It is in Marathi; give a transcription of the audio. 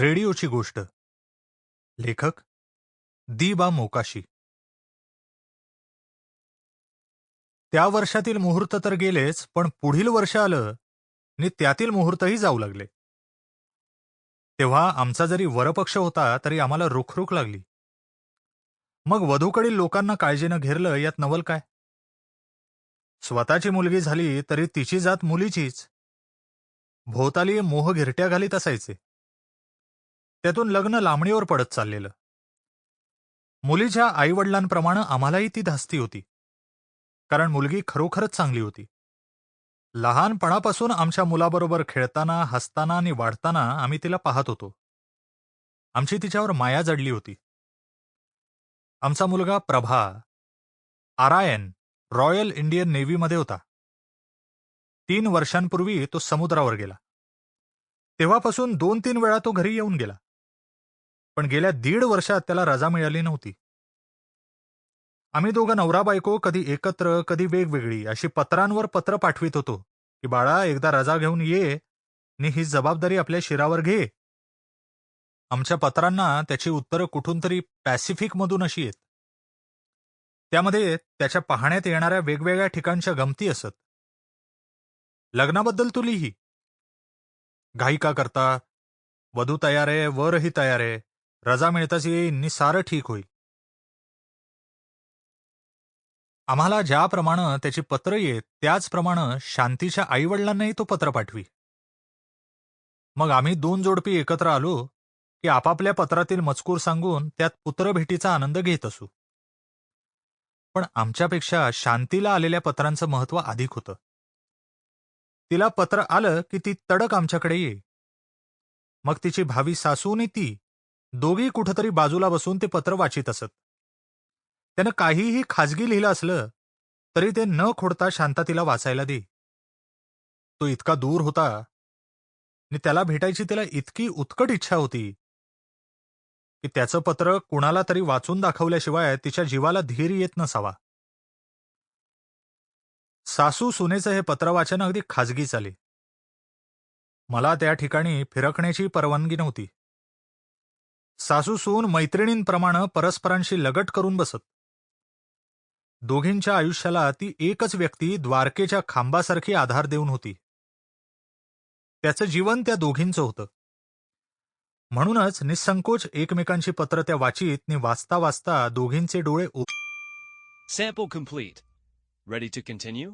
रेडिओची गोष्ट. लेखक दिबा मोकाशी. त्या वर्षातील मुहूर्त तर गेलेच पण पुढील वर्ष आलं आणि त्यातील मुहूर्तही जाऊ लागले. तेव्हा आमचा जरी वरपक्ष होता तरी आम्हाला रुखरुख लागली. मग वधूकडील लोकांना काळजीनं घेरलं यात नवल काय? स्वतःची मुलगी झाली तरी तिची जात मुलीचीच. भोवताली मोह घिरट्या घालीत असायचे. त्यातून लग्न लांबणीवर पडत चाललेलं. मुलीच्या आईवडिलांप्रमाणे आम्हालाही ती धास्ती होती. कारण मुलगी खरोखरच चांगली होती. लहानपणापासून आमच्या मुलाबरोबर खेळताना हसताना आणि वाढताना आम्ही तिला पाहत होतो. आमची तिच्यावर माया जडली होती. आमचा मुलगा प्रभा आरायन रॉयल इंडियन नेव्हीमध्ये होता. तीन वर्षांपूर्वी तो समुद्रावर गेला. तेव्हापासून दोन तीन वेळा तो घरी येऊन गेला. पण गेल्या दीड वर्षात त्याला रजा मिळाली नव्हती. आम्ही दोघं नवरा बायको कधी एकत्र कधी वेगवेगळी अशी पत्रांवर पत्र पाठवित होतो की बाळा एकदा रजा घेऊन ये आणि ही जबाबदारी आपल्या शिरावर घे. आमच्या पत्रांना त्याची उत्तरं कुठून तरी पॅसिफिकमधून अशी येत. त्यामध्ये त्याच्या पाहण्यात येणाऱ्या वेगवेगळ्या ठिकाणच्या गमती असत. लग्नाबद्दल तू लिही घाई का करता वधू तयार आहे वरही तयार आहे रजा मिळताच येईन नि सारं ठीक होईल. आम्हाला ज्याप्रमाणे त्याची पत्र येत त्याचप्रमाणे शांतीच्या आईवडिलांनाही तो पत्र पाठवी. मग आम्ही दोन जोडपी एकत्र आलो की आपापल्या पत्रातील मजकूर सांगून त्यात पुत्रभेटीचा आनंद घेत असू. पण आमच्यापेक्षा शांतीला आलेल्या पत्रांचं महत्त्व अधिक होतं. तिला पत्र आलं की ती तडक आमच्याकडे ये मग तिची भावी सासूनी ती दोघी कुठंतरी बाजूला बसून ते पत्र वाचित असत. त्यानं काहीही खाजगी लिहिलं असलं तरी ते न खोडता शांता तिला वाचायला दे. तो इतका दूर होता. आणि त्याला भेटायची तिला इतकी उत्कट इच्छा होती की त्याचं पत्र कुणाला तरी वाचून दाखवल्याशिवाय तिच्या जीवाला धीर येत नसावा. सासू सुनेचं हे पत्र वाचन अगदी खाजगी चाले मला त्या ठिकाणी फिरकण्याची परवानगी नव्हती. सासू सून मैत्रिणींप्रमाणे परस्परांशी लगट करून बसत दोघींच्या आयुष्याला ती एकच व्यक्ती द्वारकेच्या खांबासारखी आधार देऊन होती त्याचं जीवन त्या दोघींचं होतं म्हणूनच निसंकोच एकमेकांची पत्र त्या वाचीत नि वाचता वाचता दोघींचे डोळे उ- Sample complete. Ready to continue?